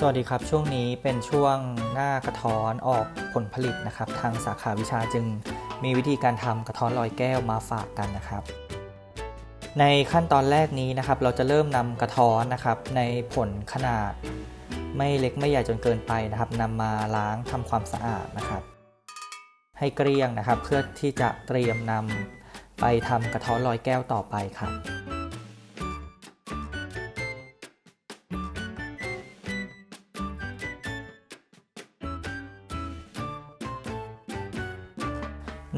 สวัสดีครับ ช่วงนี้เป็นช่วงหน้ากระท้อนออกผลผลิตนะครับ ทางสาขาวิชาจึงมีวิธีการทำกระท้อนลอยแก้วมาฝากกันนะครับ ในขั้นตอนแรกนี้นะครับ เราจะเริ่มนำกระท้อนนะครับ ในผลขนาด ไม่เล็กไม่ใหญ่จนเกินไปนะครับนำมาล้างทำความสะอาดนะครับ ให้เกลี้ยงนะครับ เพื่อที่จะเตรียมนำไปทำกระท้อนลอยแก้วต่อไปครับ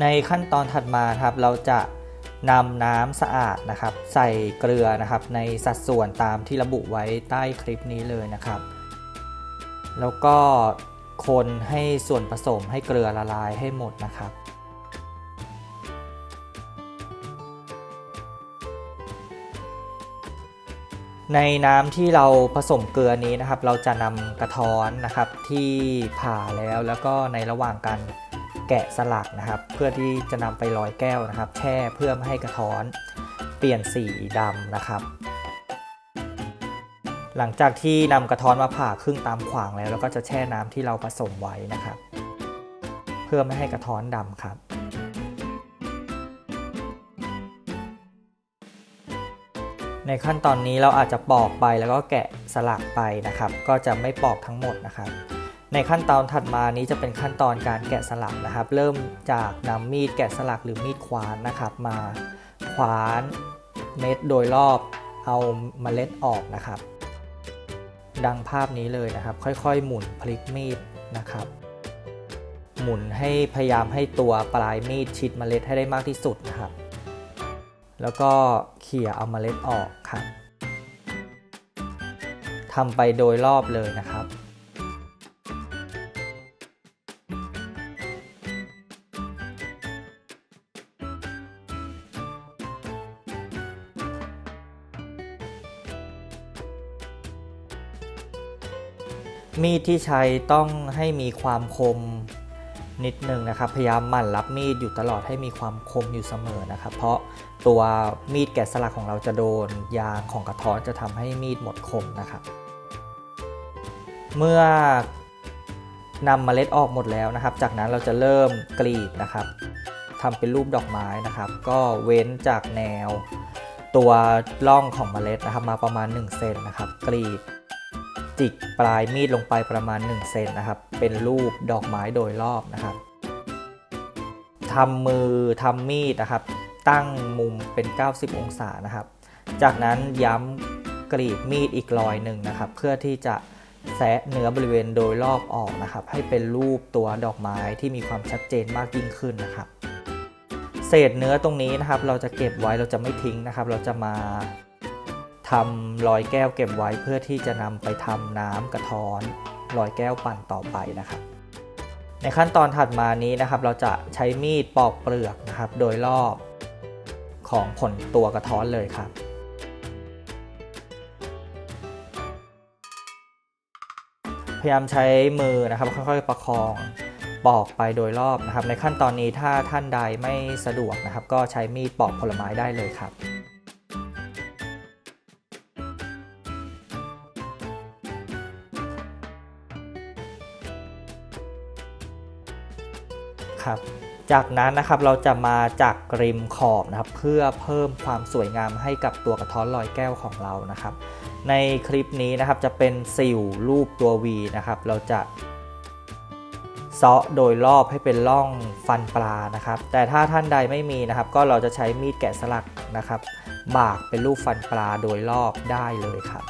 ในขั้นตอนถัดมาครับเราจะนำน้ำสะอาดนะครับ ใส่เกลือนะครับในสัดส่วนตามที่ระบุไว้ใต้คลิปนี้เลยนะครับ แล้วก็คนให้ส่วนผสมให้เกลือละลายให้หมดนะครับ ในน้ำที่เราผสมเกลือนี้นะครับ เราจะนำกระท้อนนะครับที่ผ่าแล้วแล้วก็ในระหว่างการ แกะสลักนะครับ เพื่อที่จะนำไปลอยแก้วนะครับ แช่เพื่อไม่ให้กระท้อน เปลี่ยนสีดำนะครับหลังจากที่นำกระท้อนมาผ่าครึ่งตามขวางแล้วเราก็จะแช่น้ำที่เราผสมไว้นะครับ เพื่อไม่ให้กระท้อนดำครับ ในขั้นตอนนี้เราอาจจะปอกไปแล้วก็แกะสลักไปนะครับ ก็จะไม่ปอกทั้งหมดนะครับ ในขั้นตอนถัดมานี้จะเป็นขั้นตอนการแกะสลักนะครับ เริ่มจากนำมีดแกะสลักหรือมีดขวานนะครับมาขวานเม็ดโดยรอบเอาเมล็ดออกนะครับ ดังภาพนี้เลยนะครับ ค่อยๆ หมุนพลิกมีดนะครับ หมุนให้พยายามให้ตัวปลายมีดชิดเมล็ดให้ได้มากที่สุดนะครับ แล้วก็เขี่ยเอาเมล็ดออกครับทำไปโดยรอบเลยนะครับ มีดที่ใช้ต้องให้มีความคมนิดหนึ่งนะครับ พยายามหมั่นรับมีดอยู่ตลอดให้มีความคมอยู่เสมอนะครับ เพราะตัวมีดแกะสลักของเราจะโดนยางของกระท้อนจะทำให้มีดหมดคมนะครับ เมื่อนำเมล็ดออกหมดแล้วนะครับ จากนั้นเราจะเริ่มกรีดนะครับทำเป็นรูปดอกไม้นะครับ ก็เว้นจากแนว ตัวร่องของเมล็ดนะครับ มาประมาณ1เซนนะครับ กรีด จิกปลายมีดลงไปประมาณ1เซนนะครับ เป็นรูปดอกไม้โดยรอบนะครับทำมือทำมีดนะครับ ตั้งมุมเป็น 90 องศานะครับ จากนั้นย้ำกรีดมีดอีกรอยหนึ่งนะครับ เพื่อที่จะแซะเนื้อบริเวณโดยรอบออกนะครับ ให้เป็นรูปตัวดอกไม้ที่มีความชัดเจนมากยิ่งขึ้นนะครับ เศษเนื้อตรงนี้นะครับ เราจะเก็บไว้เราจะไม่ทิ้งนะครับ เราจะมา ทำรอยแก้วเก็บไว้เพื่อที่จะนำไปทำน้ำกระท้อนรอยแก้วปั่นต่อไปนะครับในขั้นตอนถัดมานี้นะครับ เราจะใช้มีดปอกเปลือกนะครับ โดยรอบของผลตัวกระท้อนเลยครับ พยายามใช้มือนะครับ ค่อยๆประคองปอกไปโดยรอบนะครับ ในขั้นตอนนี้ถ้าท่านใดไม่สะดวกนะครับ ก็ใช้มีดปอกผลไม้ได้เลยครับ จากนั้นนะครับเราจะมาจากริมขอบนะครับเพื่อเพิ่มความสวยงามให้กับตัวกระท้อนลอยแก้วของเรานะครับ ในคลิปนี้นะครับจะเป็นสิวรูปตัว V นะครับเราจะเซาะโดยรอบให้เป็นร่องฟันปลานะครับ แต่ถ้าท่านใดไม่มีนะครับ ก็เราจะใช้มีดแกะสลักนะครับ บากเป็นรูปฟันปลาโดยรอบได้เลยครับ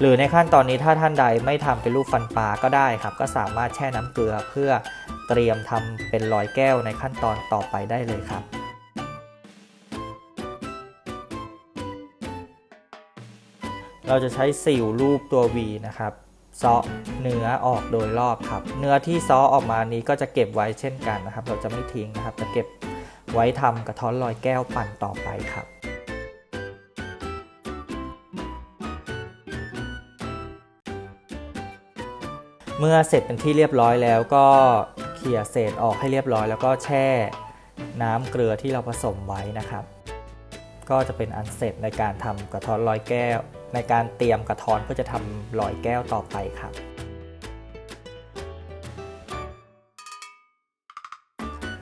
หรือในขั้นตอนนี้ถ้าท่านใดไม่ทำเป็นรูปฟันปลาก็ได้ครับ ก็สามารถแช่น้ำเกลือเพื่อ เตรียมทำเป็นรอยแก้วในขั้นตอนต่อไปได้เลยครับเราจะใช้สิวรูปตัว V นะครับเซาะเนื้อออกโดยรอบครับ เนื้อที่ซาะออกมานี้ก็จะเก็บไว้เช่นกันนะครับ เราจะไม่ทิ้งนะครับ จะเก็บไว้ทำกระท้อนลอยแก้วปั่นต่อไปครับ เมื่อเสร็จเป็นที่เรียบร้อยแล้วก็ เขี่ยเศษออกให้เรียบร้อย แล้วก็แช่น้ำเกลือที่เราผสมไว้นะครับ ก็จะเป็นอันเสร็จในการทำกระท้อนลอยแก้ว ในการเตรียมกระท้อนเพื่อจะทำลอยแก้วต่อไปครับ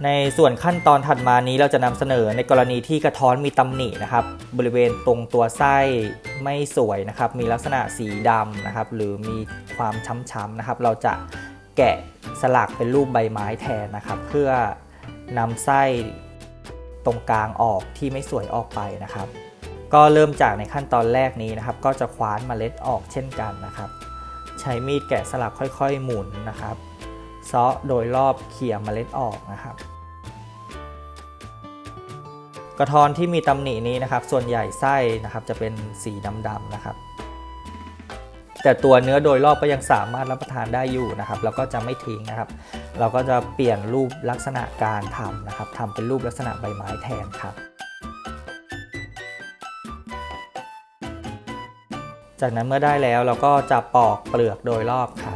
ในส่วนขั้นตอนถัดมานี้เราจะนำเสนอในกรณีที่กระท้อนมีตำหนินะครับ บริเวณตรงตัวไส้ไม่สวยนะครับ มีลักษณะสีดำนะครับ หรือมีความช้ำๆนะครับ เราจะ แกะสลักเป็นรูปใบไม้แทนนะครับ เพื่อนำไส้ตรงกลางออกที่ไม่สวยออกไปนะครับ ก็เริ่มจากในขั้นตอนแรกนี้นะครับ ก็จะคว้านเมล็ดออกเช่นกันนะครับ ใช้มีดแกะสลักค่อยๆ หมุนนะครับเซาะโดยรอบเขี่ยเมล็ดออกนะครับ กระท้อนที่มีตำหนินี้นะครับ ส่วนใหญ่ไส้นะครับจะเป็นสีดำๆนะครับ แต่ตัวเนื้อโดยรอบก็ยังสามารถรับประทานได้อยู่นะครับ แล้วก็จะไม่ทิ้งนะครับ เราก็จะเปลี่ยนรูปลักษณะการทำนะครับทำเป็นรูปลักษณะใบไม้แทนครับ จากนั้นเมื่อได้แล้วเราก็จะปอกเปลือกโดยรอบครับ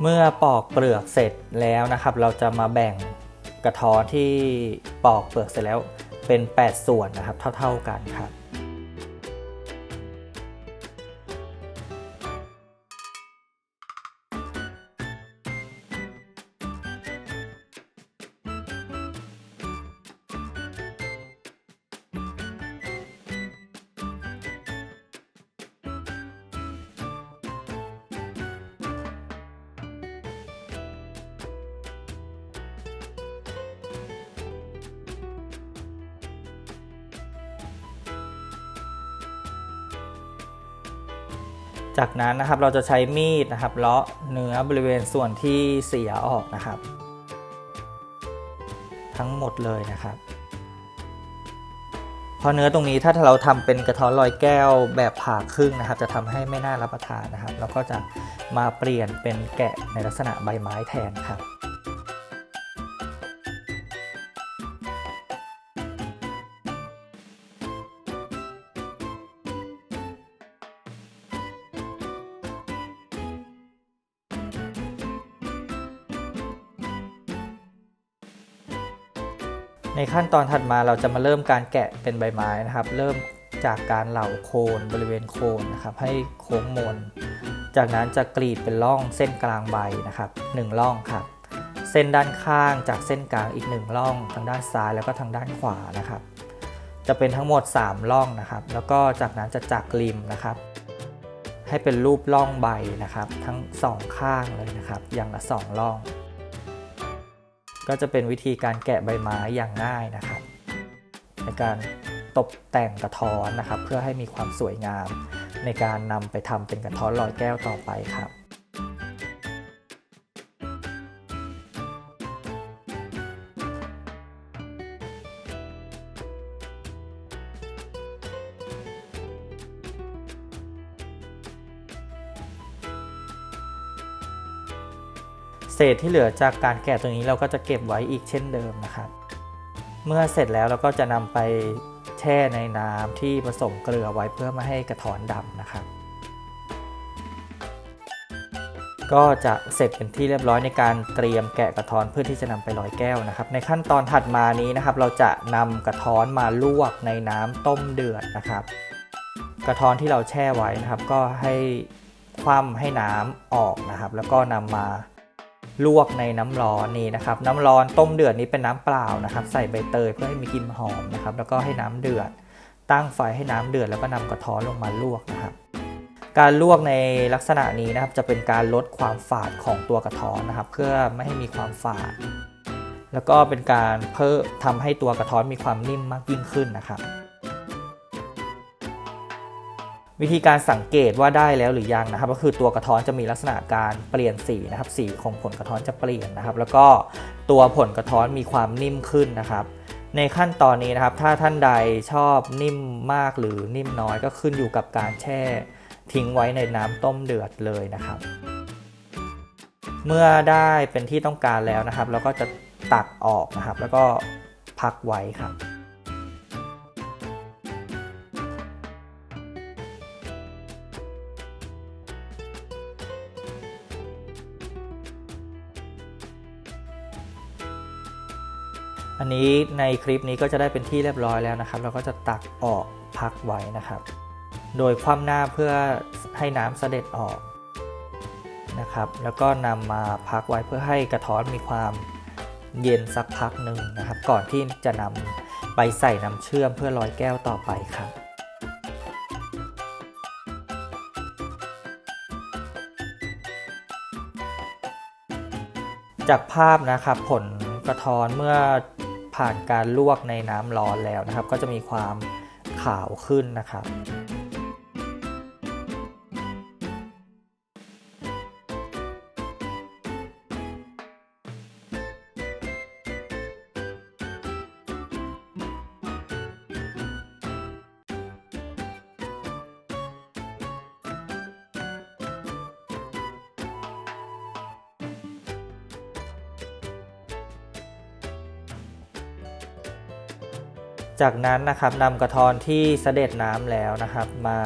เมื่อปอกเปลือกเสร็จแล้วนะครับ เราจะมาแบ่งกระท้อนที่ปอกเปลือกเสร็จแล้วเป็น 8 ส่วนนะครับ เท่า ๆกันครับ จากนั้นนะครับเราจะใช้มีดนะครับเลาะเนื้อบริเวณส่วนที่เสียออกนะครับ ทั้งหมดเลยนะครับพอเนื้อตรงนี้ถ้าเราทำเป็นกระท้อนลอยแก้วแบบผ่าครึ่งนะครับ จะทำให้ไม่น่ารับประทานนะครับ แล้วก็จะมาเปลี่ยนเป็นแกะในลักษณะใบไม้แทนครับ ขั้นตอนถัดมาเราจะมาเริ่มการแกะเป็นใบไม้นะครับ เริ่มจากการเหลาโคนบริเวณโคนนะครับให้โค้งมน จากนั้นจะกรีดเป็นร่องเส้นกลางใบนะครับ1ร่องครับเส้นด้านข้างจากเส้นกลางอีก1ร่อง ทางด้านซ้ายแล้วก็ทางด้านขวานะครับ จะเป็นทั้งหมด 3 ร่องนะครับ แล้วก็จากนั้นจะจักริมนะครับ ให้เป็นรูปร่องใบนะครับ ทั้งสองข้างเลยนะครับ อย่างละ 2 ร่อง ก็จะเป็นวิธีการแกะใบไม้อย่างง่ายนะครับ ในการตกแต่งกระท้อนนะครับ เพื่อให้มีความสวยงาม ในการนำไปทำเป็นกระท้อนลอยแก้วต่อไปครับ ษที่เหลือจากการแกะตัวนี้เราก็จะเก็บไว้อีกเช่นเดิมนะครับ เมื่อเสร็จแล้วเราก็จะนำไปแช่ในน้ำที่ผสมเกลือไว้เพื่อไม่ให้กระถอนดำนะครับ ก็จะเสร็จเป็นที่เรียบร้อยในการเตรียมแกะกระท้อนเพื่อที่จะนำไปลอยแก้วนะครับ ในขั้นตอนถัดมานี้นะครับ เราจะนำกระท้อนมาลวกในน้ำต้มเดือดนะครับ กระท้อนที่เราแช่ไว้นะครับ ก็ให้คว่ำให้น้ำออกนะครับ แล้วก็นำมา ลวกในน้ำร้อนนี่นะครับ น้ำร้อนต้มเดือดนี้เป็นน้ำเปล่านะครับ ใส่ใบเตยเพื่อให้มีกลิ่นหอมนะครับ แล้วก็ให้น้ำเดือด ตั้งไฟให้น้ำเดือดแล้วก็นำกระท้อนลงมาลวกนะครับ การลวกในลักษณะนี้นะครับ จะเป็นการลดความฝาดของตัวกระท้อนนะครับ เพื่อไม่ให้มีความฝาด แล้วก็เป็นการเพิ่มทำให้ตัวกระท้อนมีความนิ่มมากยิ่งขึ้นนะครับ วิธีการสังเกตว่าได้แล้วหรือยังนะครับ ก็คือตัวกระท้อนจะมีลักษณะการเปลี่ยนสีนะครับ สีของผลกระท้อนจะเปลี่ยนนะครับ แล้วก็ตัวผลกระท้อนมีความนิ่มขึ้นนะครับ ในขั้นตอนนี้นะครับ ถ้าท่านใดชอบนิ่มมากหรือนิ่มน้อยก็ขึ้นอยู่กับการแช่ทิ้งไว้ในน้ำต้มเดือดเลยนะครับ เมื่อได้เป็นที่ต้องการแล้วนะครับ เราก็จะตักออกนะครับ แล้วก็พักไว้ครับ อันนี้ในคลิปนี้ก็จะได้เป็นที่เรียบร้อยแล้วนะครับ เราก็จะตักออกพักไว้นะครับ โดยคว่ำหน้าเพื่อให้น้ำเสด็จออกนะครับ แล้วก็นำมาพักไว้เพื่อให้กระท้อนมีความเย็นสักพักหนึ่งนะครับ ก่อนที่จะนำไปใส่น้ำเชื่อมเพื่อลอยแก้วต่อไปครับจากภาพนะครับผลกระท้อนเมื่อ ผ่านการลวกในน้ำร้อนแล้วนะครับ ก็จะมีความขาวขึ้นนะครับ จากนั้นนะครับนำกระท้อนที่เสด็จน้ำแล้วนะครับ มา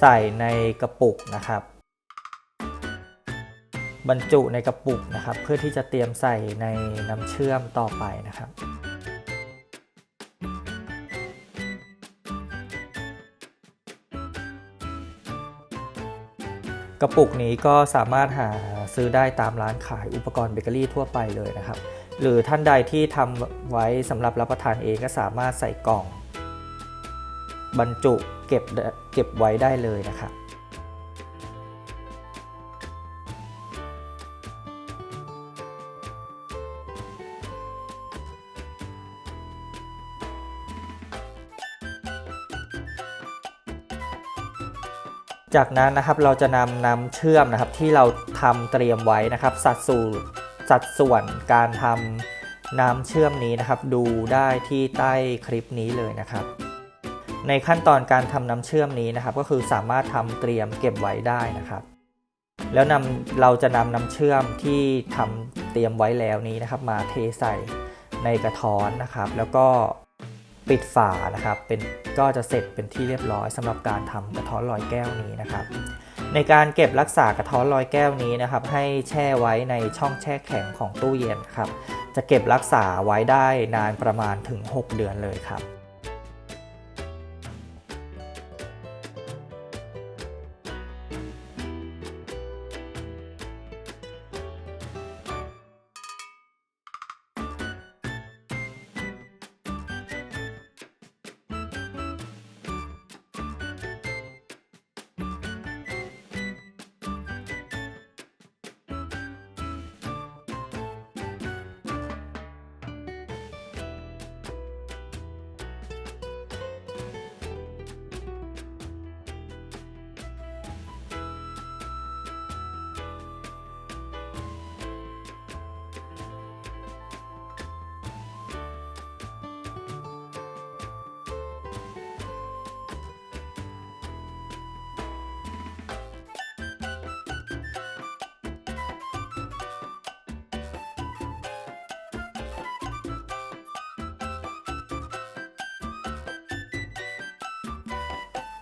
ใส่ในกระปุกนะครับ บรรจุในกระปุกนะครับ เพื่อที่จะเตรียมใส่ในน้ำเชื่อมต่อไปนะครับกระปุกนี้ก็สามารถหาซื้อได้ตามร้านขายอุปกรณ์เบเกอรี่ทั่วไปเลยนะครับ หรือท่านใดที่ทำไว้สำหรับรับประทานเองก็สามารถใส่กล่อง บรรจุเก็บเก็บไว้ได้เลยนะครับจากนั้นนะครับเราจะนำน้ำเชื่อมนะครับที่เราทำเตรียมไว้นะครับ สัดส่วน สัดส่วนการทำน้ำเชื่อมนี้นะครับ ดูได้ที่ใต้คลิปนี้เลยนะครับ ในขั้นตอนการทำน้ำเชื่อมนี้นะครับ ก็คือสามารถทำเตรียมเก็บไว้ได้นะครับ แล้วนำเราจะนำน้ำเชื่อมที่ทำเตรียมไว้แล้วนี้นะครับ มาเทใส่ในกระท้อนนะครับ แล้วก็ปิดฝานะครับ เป็นก็จะเสร็จเป็นที่เรียบร้อยสำหรับการทำกระท้อนลอยแก้วนี้นะครับ ในการเก็บรักษากระท้อนลอยแก้วนี้นะครับให้แช่ไว้ในช่องแช่แข็งของตู้เย็นครับจะเก็บรักษาไว้ได้นานประมาณถึง 6 เดือนเลยครับ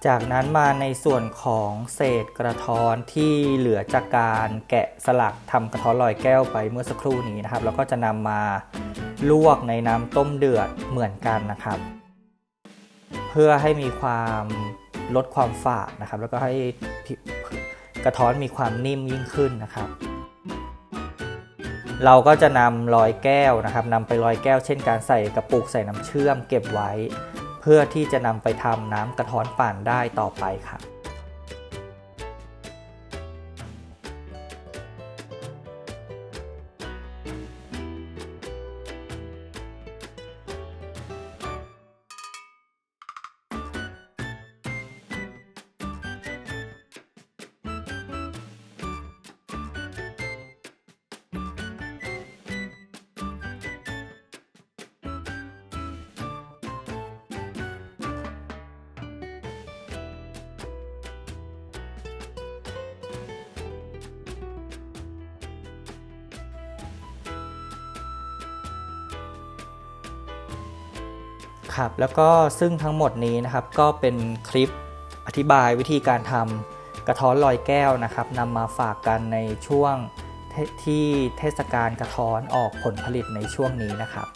จากนั้นมาในส่วนของเศษกระท้อนที่เหลือจากการแกะสลักทำกระท้อนลอยแก้วไปเมื่อสักครู่นี้นะครับ แล้วก็จะนำมาลวกในน้ำต้มเดือดเหมือนกันนะครับ เพื่อให้มีความลดความฝาดนะครับ แล้วก็ให้กระท้อนมีความนิ่มยิ่งขึ้นนะครับ เราก็จะนำลอยแก้วนะครับนำไปลอยแก้วเช่นการใส่กระปุกใส่น้ำเชื่อมเก็บไว้ เพื่อที่จะนำไปทำน้ำกระท้อนปั่นได้ต่อไปครั ครับแล้วก็ซึ่งทั้งหมดนี้นะครับก็เป็นคลิปอธิบายวิธีการทำกระท้อนลอยแก้วนะครับนำมาฝากกันในช่วงทที่เทศกาลกระท้อนออกผลผลิตในช่วงนี้นะครับ